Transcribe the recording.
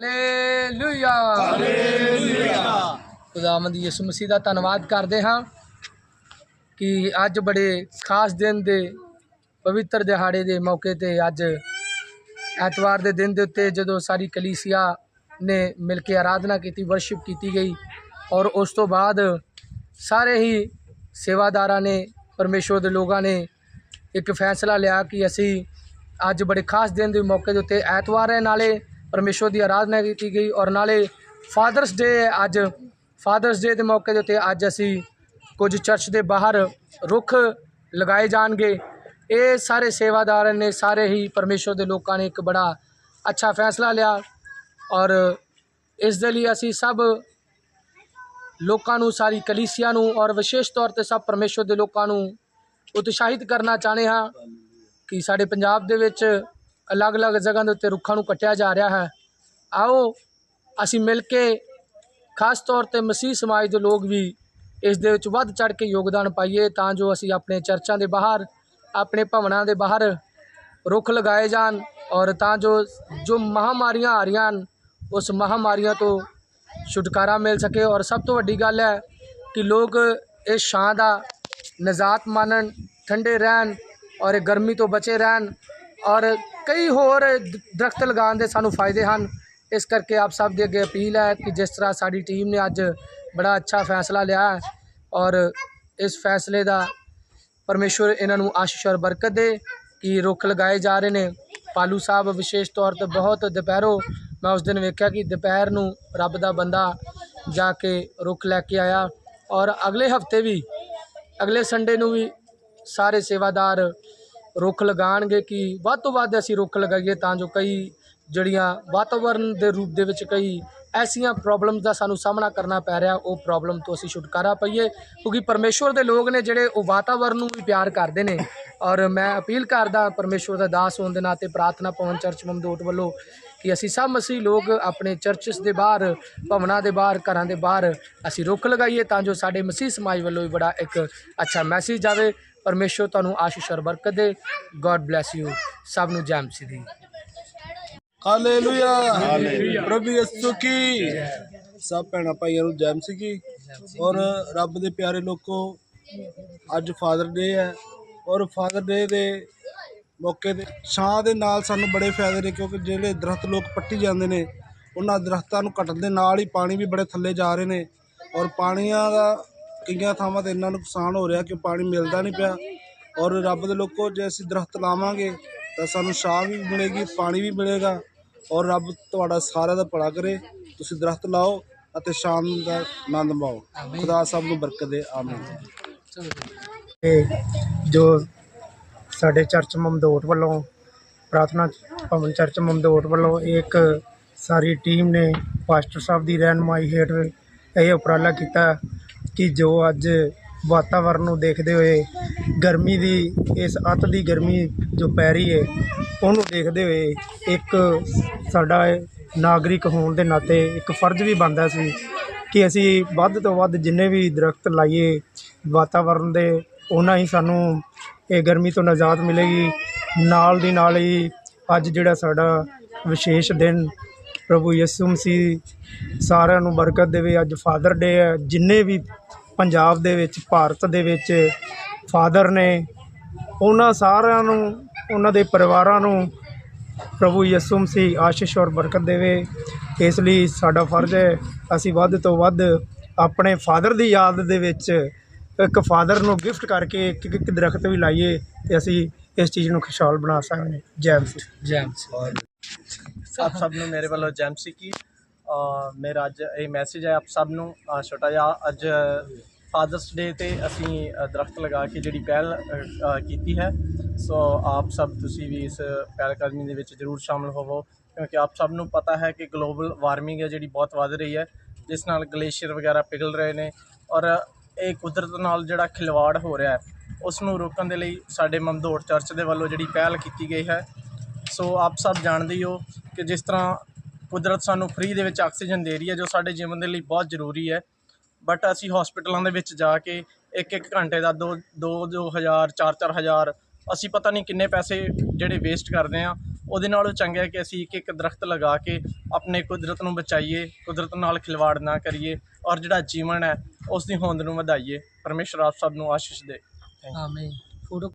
Hallelujah. Hallelujah. ਖੁਦਾਵੰਦ ਯਿਸੂ ਮਸੀਹ ਦਾ ਧੰਨਵਾਦ ਕਰਦੇ ਹਾਂ ਕਿ ਅੱਜ ਬੜੇ ਖਾਸ ਦਿਨ ਦੇ ਪਵਿੱਤਰ ਦਿਹਾੜੇ ਦੇ ਮੌਕੇ ਤੇ ਅੱਜ ਐਤਵਾਰ ਦੇ ਦਿਨ ਦੇ ਉੱਤੇ ਜਦੋਂ ਸਾਰੀ ਕਲੀਸਿਆ ਨੇ ਮਿਲ ਕੇ ਆਰਾਧਨਾ ਕੀਤੀ ਵਰਸ਼ਿਪ ਕੀਤੀ ਗਈ ਔਰ ਉਸ ਤੋਂ ਬਾਅਦ ਸਾਰੇ ਹੀ ਸੇਵਾਦਾਰਾਂ ਨੇ ਪਰਮੇਸ਼ਵਰ ਦੇ ਲੋਕਾਂ ਨੇ ਇੱਕ ਫੈਸਲਾ ਲਿਆ ਕਿ ਅਸੀਂ ਅੱਜ ਬੜੇ ਖਾਸ ਦਿਨ ਦੇ ਮੌਕੇ ਦੇ ਉੱਤੇ ਐਤਵਾਰ ਹੈ ਨਾਲੇ ਪਰਮੇਸ਼ਵਰ ਦੀ ਆਰਾਧਨਾ ਕੀਤੀ ਗਈ ਔਰ ਨਾਲੇ ਫਾਦਰਸ ਡੇ ਹੈ ਅੱਜ ਫਾਦਰਸ ਡੇ ਦੇ ਮੌਕੇ ਦੇ ਉੱਤੇ ਅੱਜ ਅਸੀਂ ਕੁਝ ਚਰਚ ਦੇ ਬਾਹਰ ਰੁੱਖ ਲਗਾਏ ਜਾਣਗੇ। ਇਹ ਸਾਰੇ ਸੇਵਾਦਾਰਾਂ ਨੇ, ਸਾਰੇ ਹੀ ਪਰਮੇਸ਼ਵਰ ਦੇ ਲੋਕਾਂ ਨੇ ਇੱਕ ਬੜਾ ਅੱਛਾ ਫੈਸਲਾ ਲਿਆ ਔਰ ਇਸ ਦੇ ਲਈ ਅਸੀਂ ਸਭ ਲੋਕਾਂ ਨੂੰ, ਸਾਰੀ ਕਲੀਸਿਆ ਨੂੰ ਔਰ ਵਿਸ਼ੇਸ਼ ਤੌਰ ਤੇ ਸਭ ਪਰਮੇਸ਼ਵਰ ਦੇ ਲੋਕਾਂ ਨੂੰ ਉਤਸ਼ਾਹਿਤ ਕਰਨਾ ਚਾਹੁੰਦੇ ਹਾਂ ਕਿ ਸਾਡੇ ਪੰਜਾਬ ਦੇ ਵਿੱਚ ਅਲੱਗ-ਅਲੱਗ ਜਗ੍ਹਾ ਦੇ ਉੱਤੇ ਰੁੱਖਾਂ ਨੂੰ ਕੱਟਿਆ ਜਾ ਰਿਹਾ ਹੈ। ਆਓ, ਅਸੀਂ ਮਿਲ ਕੇ ਖਾਸ ਤੌਰ ਤੇ ਮਸੀਹ ਸਮਾਜ ਦੇ ਲੋਕ ਵੀ ਇਸ ਦੇ ਵਿੱਚ ਵੱਧ ਚੜ ਕੇ ਯੋਗਦਾਨ ਪਾਈਏ ਤਾਂ ਜੋ ਅਸੀਂ ਆਪਣੇ ਚਰਚਾਂ ਦੇ ਬਾਹਰ, ਆਪਣੇ ਭਵਨਾਂ ਦੇ ਬਾਹਰ ਰੁੱਖ ਲਗਾਏ ਜਾਣ ਔਰ ਤਾਂ ਜੋ ਜੋ ਮਹਾਮਾਰੀਆਂ ਆ ਰਹੀਆਂ ਹਨ, ਉਸ ਮਹਾਮਾਰੀਆਂ ਤੋਂ ਛੁਟਕਾਰਾ ਮਿਲ ਸਕੇ। ਔਰ ਸਭ ਤੋਂ ਵੱਡੀ ਗੱਲ ਹੈ ਕਿ ਲੋਕ ਇਸ ਛਾਂ ਦਾ ਨਜ਼ਾਤ ਮਾਨਣ, ਠੰਡੇ ਰਹਿਣ ਔਰ ਇਹ ਗਰਮੀ ਤੋਂ ਬਚੇ ਰਹਿਣ ਔਰ ਕਈ ਹੋਰ ਦਰਖਤ ਲਗਾਉਣ ਦੇ ਸਾਨੂੰ ਫਾਇਦੇ ਹਨ। ਇਸ ਕਰਕੇ ਆਪ ਸਭ ਦੇ ਅੱਗੇ ਅਪੀਲ ਹੈ ਕਿ ਜਿਸ ਤਰ੍ਹਾਂ ਸਾਡੀ ਟੀਮ ਨੇ ਅੱਜ ਬੜਾ ਅੱਛਾ ਫੈਸਲਾ ਲਿਆ ਹੈ ਔਰ ਇਸ ਫੈਸਲੇ ਦਾ ਪਰਮੇਸ਼ਵਰ ਇਹਨਾਂ ਨੂੰ ਆਸ਼ੀਸ਼ ਔਰ ਬਰਕਤ ਦੇ ਕਿ ਰੁੱਖ ਲਗਾਏ ਜਾ ਰਹੇ ਨੇ। ਪਾਲੂ ਸਾਹਿਬ ਵਿਸ਼ੇਸ਼ ਤੌਰ ਤੇ ਬਹੁਤ ਦੁਪਹਿਰੋਂ ਮੈਂ ਉਸ ਦਿਨ ਵੇਖਿਆ ਕਿ ਦੁਪਹਿਰ ਨੂੰ ਰੱਬ ਦਾ ਬੰਦਾ ਜਾ ਕੇ ਰੁੱਖ ਲੈ ਕੇ ਆਇਆ ਔਰ ਅਗਲੇ ਹਫ਼ਤੇ ਵੀ, ਅਗਲੇ ਸੰਡੇ ਨੂੰ ਵੀ ਸਾਰੇ ਸੇਵਾਦਾਰ ਰੁੱਖ ਲਗਾਉਣਗੇ ਕਿ ਵੱਧ ਤੋਂ ਵੱਧ ਅਸੀਂ ਰੁੱਖ ਲਗਾਈਏ ਤਾਂ ਜੋ ਕਈ ਜਿਹੜੀਆਂ ਵਾਤਾਵਰਨ ਦੇ ਰੂਪ ਦੇ ਵਿੱਚ ਕਈ ਐਸੀਆਂ ਪ੍ਰੋਬਲਮਸ ਦਾ ਸਾਨੂੰ ਸਾਹਮਣਾ ਕਰਨਾ ਪੈ ਰਿਹਾ, ਉਹ ਪ੍ਰੋਬਲਮ ਤੋਂ ਅਸੀਂ ਛੁਟਕਾਰਾ ਪਾਈਏ। ਕਿਉਂਕਿ ਪਰਮੇਸ਼ਵਰ ਦੇ ਲੋਕ ਨੇ ਜਿਹੜੇ ਉਹ ਵਾਤਾਵਰਨ ਨੂੰ ਵੀ ਪਿਆਰ ਕਰਦੇ ਨੇ ਔਰ ਮੈਂ ਅਪੀਲ ਕਰਦਾ ਪਰਮੇਸ਼ਵਰ ਦਾ ਦਾਸ ਹੋਣ ਦੇ ਨਾਤੇ ਪ੍ਰਾਰਥਨਾ ਭਵਨ ਚਰਚ ਮਮਦੋਟ ਵੱਲੋਂ ਕਿ ਅਸੀਂ ਸਭ ਮਸੀਹ ਲੋਕ ਆਪਣੇ ਚਰਚਸ ਦੇ ਬਾਹਰ, ਭਵਨਾਂ ਦੇ ਬਾਹਰ, ਘਰਾਂ ਦੇ ਬਾਹਰ ਅਸੀਂ ਰੁੱਖ ਲਗਾਈਏ ਤਾਂ ਜੋ ਸਾਡੇ ਮਸੀਹ ਸਮਾਜ ਵੱਲੋਂ ਵੀ ਬੜਾ ਇੱਕ ਅੱਛਾ ਮੈਸੇਜ ਆਵੇ। ਪਰਮੇਸ਼ਵਰ ਤੁਹਾਨੂੰ ਆਸ਼ੀਸ਼ ਔਰ ਬਰਕਤ ਦੇ। ਗੋਡ ਬlesਸ ਯੂ ਸਭ ਨੂੰ ਜੈ ਮਸੀਹ ਦੀ। ਹਾਲੇਲੂਇਆ ਪ੍ਰਭੂ ਯਿਸੂ ਕੀ? ਸਭ ਭੈਣਾਂ ਭਾਈਆਂ ਨੂੰ ਜੈ ਮਸੀਹ ਕੀ। ਔਰ ਰੱਬ ਦੇ ਪਿਆਰੇ ਲੋਕੋ ਅੱਜ ਫਾਦਰ ਡੇ ਹੈ। ਔਰ ਫਾਦਰ ਡੇ ਦੇ ਮੌਕੇ ਤੇ ਛਾਂ ਦੇ ਨਾਲ ਸਾਨੂੰ ਬੜੇ ਫਾਇਦੇ ਨੇ ਕਿਉਂਕਿ ਜਿਹੜੇ ਦਰਖਤ ਲੋਕ ਪੱਟੀ ਜਾਂਦੇ ਨੇ ਉਹਨਾਂ ਦਰਖਤਾਂ ਨੂੰ ਕੱਟਣ ਦੇ ਨਾਲ ਹੀ ਪਾਣੀ ਵੀ ਬੜੇ ਥੱਲੇ ਜਾ ਰਹੇ ਨੇ। ਔਰ ਪਾਣੀਆਂ ਦਾ ਕਈਆਂ ਥਾਵਾਂ ਤੇ ਇੰਨਾ ਨੁਕਸਾਨ ਹੋ ਰਿਹਾ ਕਿ ਪਾਣੀ ਮਿਲਦਾ ਨਹੀਂ ਪਿਆ। ਔਰ ਰੱਬ ਦੇ ਲੋਕੋ ਜੇ ਅਸੀਂ ਦਰਖਤ ਲਾਵਾਂਗੇ, ਤਾਂ ਸਾਨੂੰ ਛਾਂ ਵੀ ਮਿਲੇਗੀ, ਪਾਣੀ ਵੀ ਮਿਲੇਗਾ। ਔਰ ਰੱਬ ਤੁਹਾਡਾ ਸਾਰਿਆਂ ਦਾ ਭਲਾ ਕਰੇ। ਤੁਸੀਂ ਦਰਖਤ ਲਾਓ ਅਤੇ ਸ਼ਾਮ ਦਾ ਆਨੰਦ ਮਾਓ ਖੁਦਾ ਸਭ ਨੂੰ ਬਰਕਤ ਦੇ। ਆਮੀਨ। ਤੇ ਜੋ ਸਾਡੇ ਚਰਚ ਮਮਦੋਟ ਵੱਲੋਂ ਪ੍ਰਾਰਥਨਾ ਭਵਨ ਚਰਚ ਮਮਦੋਟ ਵੱਲੋਂ ਇੱਕ ਸਾਰੀ ਟੀਮ ਨੇ, ਪਾਸਟਰ ਸਾਹਿਬ ਦੀ ਰਹਿਨਮਾਈ ਹੇਠ ਇਹ ਉਪਰਾਲਾ ਕੀਤਾ। ਕਿ ਜੋ ਅੱਜ ਵਾਤਾਵਰਨ ਨੂੰ ਦੇਖਦੇ ਹੋਏ ਗਰਮੀ ਦੀ, ਇਸ ਅੱਤ ਦੀ ਗਰਮੀ ਜੋ ਪੈ ਰਹੀ ਹੈ ਉਹਨੂੰ ਦੇਖਦੇ ਹੋਏ ਇੱਕ ਸਾਡਾ ਨਾਗਰਿਕ ਹੋਣ ਦੇ ਨਾਤੇ ਇੱਕ ਫਰਜ਼ ਵੀ ਬਣਦਾ ਸੀ ਕਿ ਅਸੀਂ ਵੱਧ ਤੋਂ ਵੱਧ ਜਿੰਨੇ ਵੀ ਦਰਖਤ ਲਾਈਏ, ਵਾਤਾਵਰਨ ਦੇ ਉਹਨਾਂ ਹੀ ਸਾਨੂੰ ਇਹ ਗਰਮੀ ਤੋਂ ਨਿਜਾਤ ਮਿਲੇਗੀ। ਨਾਲ ਦੀ ਨਾਲ ਹੀ ਅੱਜ ਜਿਹੜਾ ਸਾਡਾ ਵਿਸ਼ੇਸ਼ ਦਿਨ ਪ੍ਰਭੂ ਯਿਸੂ ਮਸੀਹ ਸਾਰਿਆਂ ਨੂੰ ਬਰਕਤ ਦੇਵੇ, ਅੱਜ ਫਾਦਰ ਡੇ ਹੈ, ਜਿੰਨੇ ਵੀ ਪੰਜਾਬ ਦੇ ਵਿੱਚ ਭਾਰਤ ਦੇ ਵਿੱਚ ਫਾਦਰ ਨੇ ਉਹਨਾਂ ਸਾਰਿਆਂ ਨੂੰ ਉਹਨਾਂ ਦੇ ਪਰਿਵਾਰਾਂ ਨੂੰ ਪ੍ਰਭੂ ਯਿਸੂ ਮਸੀਹ ਆਸ਼ੀਸ਼ ਔਰ ਬਰਕਤ ਦੇਵੇ। ਇਸ ਲਈ ਸਾਡਾ ਫਰਜ਼ ਹੈ ਅਸੀਂ ਵੱਧ ਤੋਂ ਵੱਧ ਆਪਣੇ ਫਾਦਰ ਦੀ ਯਾਦ ਦੇ ਵਿੱਚ ਇੱਕ ਫਾਦਰ ਨੂੰ ਗਿਫਟ ਕਰਕੇ ਇੱਕ ਇੱਕ ਦਰਖਤ ਵੀ ਲਾਈਏ ਤੇ ਅਸੀਂ ਇਸ ਚੀਜ਼ ਨੂੰ ਖੁਸ਼ਹਾਲ ਬਣਾ ਸਕਦੇ ਹਾਂ ਜੈ ਮਸੀਹ। ਜੈ ਮਸੀਹ। ਆਪ ਸਭ ਨੂੰ ਮੇਰੇ ਵੱਲੋਂ ਜੈਮਸੀ ਕੀ। ਮੇਰਾ ਅੱਜ ਇਹ ਮੈਸੇਜ ਹੈ ਆਪ ਸਭ ਨੂੰ ਛੋਟਾ ਜਿਹਾ ਅੱਜ ਫਾਦਰਸ ਡੇ ਤੇ ਅਸੀਂ ਦਰਖਤ ਲਗਾ ਕੇ ਜਿਹੜੀ ਪਹਿਲ ਕੀਤੀ ਹੈ। ਸੋ ਆਪ ਸਭ ਤੁਸੀਂ ਵੀ ਇਸ ਪਹਿਲ ਕਦਮੀ ਦੇ ਵਿੱਚ ਜ਼ਰੂਰ ਸ਼ਾਮਲ ਹੋਵੋ। ਕਿਉਂਕਿ ਆਪ ਸਭ ਨੂੰ ਪਤਾ ਹੈ ਕਿ ਗਲੋਬਲ ਵਾਰਮਿੰਗ ਹੈ ਜਿਹੜੀ ਬਹੁਤ ਵੱਧ ਰਹੀ ਹੈ, ਜਿਸ ਨਾਲ ਗਲੇਸ਼ੀਅਰ ਵਗੈਰਾ ਪਿਘਲ ਰਹੇ ਨੇ ਔਰ ਇਹ ਕੁਦਰਤ ਨਾਲ ਜਿਹੜਾ ਖਿਲਵਾੜ ਹੋ ਰਿਹਾ ਹੈ, ਉਸ ਨੂੰ ਰੋਕਣ ਦੇ ਲਈ ਸਾਡੇ ਮਮਦੋੜ ਚਰਚ ਦੇ ਵੱਲੋਂ ਜਿਹੜੀ ਪਹਿਲ ਕੀਤੀ ਗਈ ਹੈ। ਸੋ ਆਪ ਸਭ ਜਾਣਦੇ ਹੀ ਹੋ ਕਿ ਜਿਸ ਤਰ੍ਹਾਂ ਕੁਦਰਤ ਸਾਨੂੰ ਫ੍ਰੀ ਦੇ ਵਿੱਚ ਆਕਸੀਜਨ ਦੇ ਰਹੀ ਹੈ, ਜੋ ਸਾਡੇ ਜੀਵਨ ਦੇ ਲਈ ਬਹੁਤ ਜ਼ਰੂਰੀ ਹੈ ਬਟ ਅਸੀਂ ਹਸਪੀਟਲਾਂ ਦੇ ਵਿੱਚ ਜਾ ਕੇ ਇੱਕ ਇੱਕ ਘੰਟੇ ਦਾ ਦੋ ਦੋ ਦੋ ਹਜ਼ਾਰ, ਚਾਰ ਚਾਰ ਹਜ਼ਾਰ ਅਸੀਂ ਪਤਾ ਨਹੀਂ ਕਿੰਨੇ ਪੈਸੇ ਜਿਹੜੇ ਵੇਸਟ ਕਰਦੇ ਆ ਉਹਦੇ ਨਾਲੋਂ ਚੰਗਾ ਹੈ ਕਿ ਅਸੀਂ ਇੱਕ ਇੱਕ ਦਰਖਤ ਲਗਾ ਕੇ ਆਪਣੇ ਕੁਦਰਤ ਨੂੰ ਬਚਾਈਏ, ਕੁਦਰਤ ਨਾਲ ਖਿਲਵਾੜ ਨਾ ਕਰੀਏ ਔਰ ਜਿਹੜਾ ਜੀਵਨ ਹੈ ਉਸ ਦੀ ਹੋਂਦ ਨੂੰ ਵਧਾਈਏ। ਪਰਮੇਸ਼ਰ ਆਪ ਸਭ ਨੂੰ ਆਸ਼ੀਸ਼ ਦੇ। ਆਮੀਨ